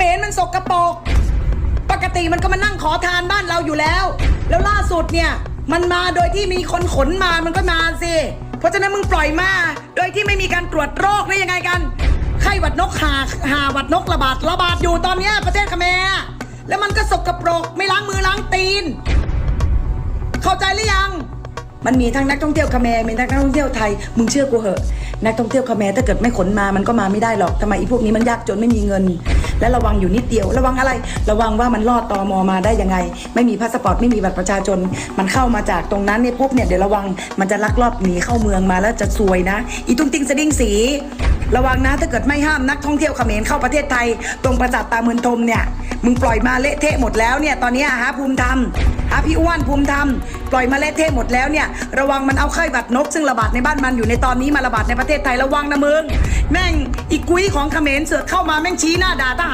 มรมันสกรปรกปกติมันก็มานั่งขอทานบ้านเราอยู่แล้ว แล้วล่าสุดเนี่ยมันมาโดยที่มีคนขนมามันก็มาสิ เพราะฉะนั้นมึงปล่อยมา โดยที่ไม่มีการตรวจโรคได้ยังไงกัน ไข้หวัดนกหาหาหวัดนกระบาดระบาดอยู่ตอนนี้ประเทศเขมรแล้วมันก็สกรปรกไม่ล้างมือล้างตีน เข้าใจหรือยัง มันมีทั้งนักท่องเที่ยวเขมรมีทั้งนักท่องเที่ยวไทย มึงเชื่อกูเหอะ นักท่องเที่ยวเขมรถ้าเกิดไม่ขนมามันก็มาไม่ได้หรอกทำไมไอ้พวกนี้มันยากจนไม่มีเงิน และระวังอยู่นิดเดียว ระวังอะไร ระวังว่ามันลอดตอมอมาได้ยังไง ไม่มีพาสปอร์ตไม่มีบัตรประชาชน มันเข้ามาจากตรงนั้นเนี่ยปุ๊บเนี่ยเดี๋ยวระวังมันจะลักลอบหนีเข้าเมืองมาแล้วจะซวยนะ อีตุ้งติ้งสะดิ้งสี ระวังนะถ้าเกิดไม่ห้ามนักท่องเที่ยวเขมรเข้าประเทศไทย ตรงประจัดตาเมือนทมเนี่ยมึงปล่อยมาเละเทะหมดแล้วเนี่ยตอนนี้ยหาภูมิธรรมหาพี่อ้วนภูมิธรรมปล่อยมาเละเทะหมดแล้วเนี่ยระวังมันเอาไข้หวัดนกซึ่งระบาดในบ้านมันอยู่ในตอนนี้มาระบาดในประเทศไทยระวังนะมึง แม่งอีกุ้ยของเขมรเสือกเข้ามาแม่งชี้หน้าด่าทหาร